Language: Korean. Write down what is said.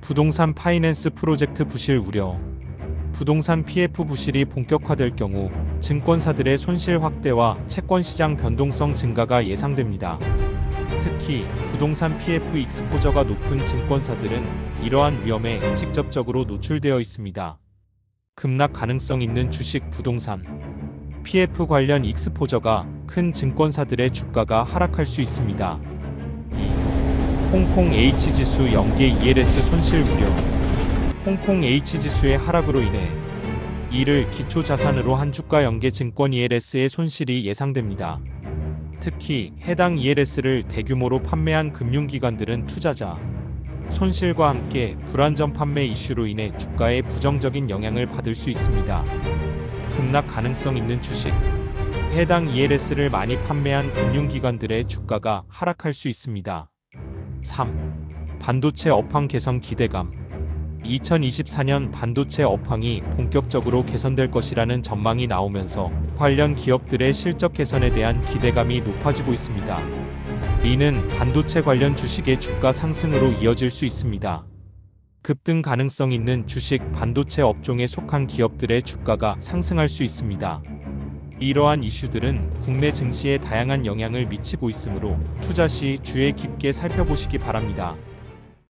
부동산 파이낸스 프로젝트 부실 우려. 부동산 PF 부실이 본격화될 경우 증권사들의 손실 확대와 채권 시장 변동성 증가가 예상됩니다. 특히 부동산 PF 익스포저가 높은 증권사들은 이러한 위험에 직접적으로 노출되어 있습니다. 급락 가능성 있는 주식 부동산 PF 관련 익스포저가 큰 증권사들의 주가가 하락할 수 있습니다. 2. 홍콩 H지수 연계 ELS 손실 우려 홍콩 H지수의 하락으로 인해 이를 기초 자산으로 한 주가 연계 증권 ELS의 손실이 예상됩니다. 특히 해당 ELS를 대규모로 판매한 금융기관들은 투자자 손실과 함께 불안전 판매 이슈로 인해 주가에 부정적인 영향을 받을 수 있습니다. 급락 가능성 있는 주식 해당 ELS를 많이 판매한 금융기관들의 주가가 하락할 수 있습니다. 3. 반도체 업황 개선 기대감 2024년 반도체 업황이 본격적으로 개선될 것이라는 전망이 나오면서 관련 기업들의 실적 개선에 대한 기대감이 높아지고 있습니다. 이는 반도체 관련 주식의 주가 상승으로 이어질 수 있습니다. 급등 가능성 있는 주식 반도체 업종에 속한 기업들의 주가가 상승할 수 있습니다. 이러한 이슈들은 국내 증시에 다양한 영향을 미치고 있으므로 투자 시 주의 깊게 살펴보시기 바랍니다.